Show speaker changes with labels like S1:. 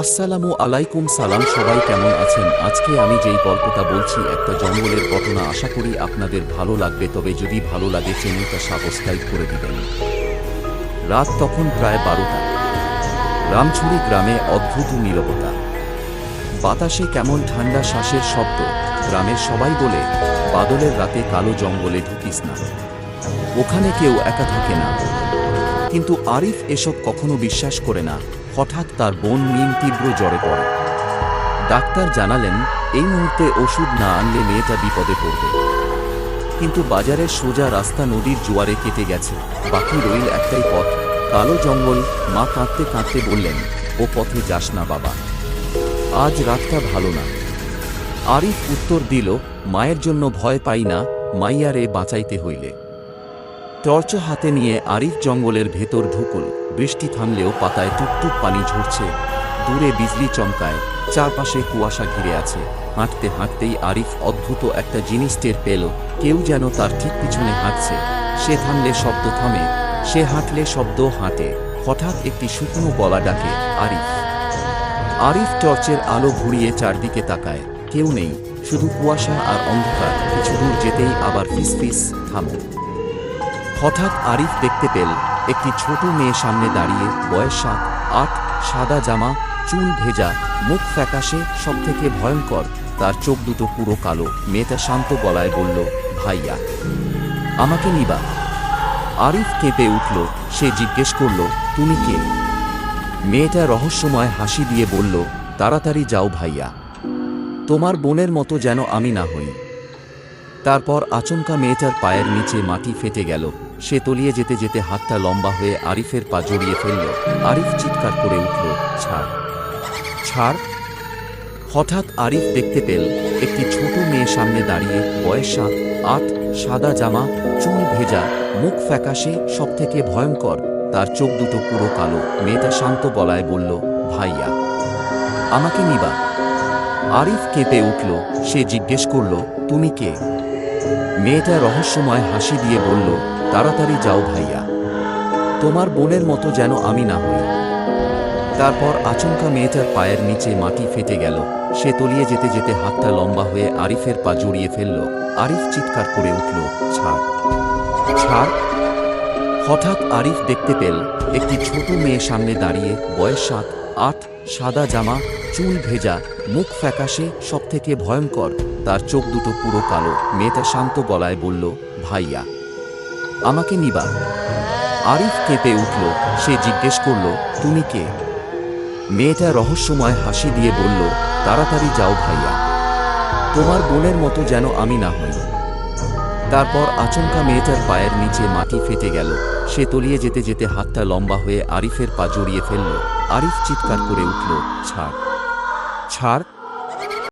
S1: আসসালামু আলাইকুম, সালাম, সবাই কেমন আছেন? আজকে আমি যেই গল্পটা বলছি, একটা জঙ্গলের ঘটনা আশা করি আপনাদের ভালো লাগবে, তবে যদি ভালো লাগে, চ্যানেলটা সাবস্ক্রাইব করে দিবেন। রাত তখন প্রায় বারোটা। রামছড়ি গ্রামে অদ্ভুত নীরবতা। বাতাসে কেমন ঠান্ডা শ্বাসের শব্দ, গ্রামের সবাই বলে, বাদলের রাতে কালো জঙ্গলে ঢুকিস না। ওখানে কেউ একা থাকে না। কিন্তু আরিফ এসব কখনো বিশ্বাস করে না। হঠাৎ তার বোন মিম তীব্র জ্বরে পড়ে। ডাক্তার জানালেন, এই মুহূর্তে ওষুধ না আনলে মেয়েটা বিপদে পড়বে। কিন্তু বাজারের সোজা রাস্তা নদীর জোয়ারে কেটে গেছে। বাকি রইল একটাই পথ। কালো জঙ্গল, মা কাঁদতে কাঁদতে বললেন, ও পথে যাস না বাবা। আজ রাতটা ভালো না। আরিফ উত্তর দিল, মায়ের জন্য ভয় পাই না, মাইয়ারে বাঁচাইতে হইলে। টর্চ হাতে নিয়ে আরিফ জঙ্গলের ভেতর ঢুকুল বৃষ্টি থামলেও পাতায় টুকটুক পানি ঝরছে। দূরে বিজলি চমকায়। চারপাশে কুয়াশা ঘিরে আছে। হাঁটতে হাঁটতেই আরিফ অদ্ভুত একটা জিনিস টের পেল। কেউ যেন তার ঠিক পিছনে হাঁটছে। সে থামলে শব্দ থামে। সে হাঁটলে শব্দ হাঁটে। হঠাৎ একটি শুকনো গলা ডাকে আরিফ। আরিফ টর্চের আলো ঘুরিয়ে চারদিকে তাকায়। কেউ নেই। শুধু কুয়াশা আর অন্ধকার। কিছু দূর যেতেই আবার ফিসফিস থামো। হঠাৎ আরিফ দেখতে পেল, একটি ছোট মেয়ে সামনে দাঁড়িয়ে, বয়স সাত, আট, সাদা জামা, চুল ভেজা, মুখ ফ্যাকাশে সব থেকে ভয়ঙ্কর। তার চোখ দুটো পুরো কালো। মেয়েটা শান্ত গলায় বলল, ভাইয়া, আমাকে নিবা। আরিফ কেঁপে উঠল। সে জিজ্ঞেস করল, তুমি কে? মেয়েটা রহস্যময় হাসি দিয়ে বলল, তাড়াতাড়ি যাও ভাইয়া। তোমার বোনের মতো যেন আমি না হই। তারপর আচমকা মেয়েটার পায়ের নিচে মাটি ফেটে গেল। সে তলিয়ে যেতে যেতে হাতটা লম্বা হয়ে আরিফের পা জড়িয়ে ফেলল। আরিফ চিৎকার করে উঠল, ছাড়। ছাড়? হঠাৎ আরিফ দেখতে পেল একটি ছোট মেয়ে সামনে দাঁড়িয়ে বয়স সাত আট, সাদা জামা, চুল ভেজা, মুখ ফ্যাকাশে সব থেকে ভয়ঙ্কর। তার চোখ দুটো পুরো কালো। মেয়েটা শান্ত গলায় বলল, ভাইয়া, আমাকে নিবা। আরিফ কেঁপে উঠল। সে জিজ্ঞেস করল, তুমি কে? মেয়েটা রহস্যময় হাসি দিয়ে বলল, তাড়াতাড়ি যাও ভাইয়া। তোমার বোনের মতো যেন আমি না হই। তারপর আচমকা মেয়েটার পায়ের নিচে মাটি ফেটে গেল। সে তলিয়ে যেতে যেতে হাতটা লম্বা হয়ে আরিফের পা জড়িয়ে ফেলল। আরিফ চিৎকার করে উঠল, ছাড় ছাড়। হঠাৎ আরিফ দেখতে পেল, একটি ছোট মেয়ে সামনে দাঁড়িয়ে বয়স সাত, আট, সাদা জামা, চুল ভেজা, মুখ ফ্যাকাশে, সবথেকে ভয়ঙ্কর তার চোখ দুটো পুরো কালো। মেয়েটা শান্ত গলায় বলল, ভাইয়া, আমাকে নিবা। আরিফ কেঁপে উঠল। সে জিজ্ঞেস করল, তুমি কে? মেয়েটা রহস্যময় হাসি দিয়ে বলল, তাড়াতাড়ি যাও ভাইয়া। তোমার বোনের মতো যেন আমি না হই। তারপর আচমকা মেয়েটার পায়ের নিচে মাটি ফেটে গেল। সে তলিয়ে যেতে যেতে হাতটা লম্বা হয়ে আরিফের পা জড়িয়ে ফেলল। আরিফ চিৎকার করে উঠল, ছাড় ছাড়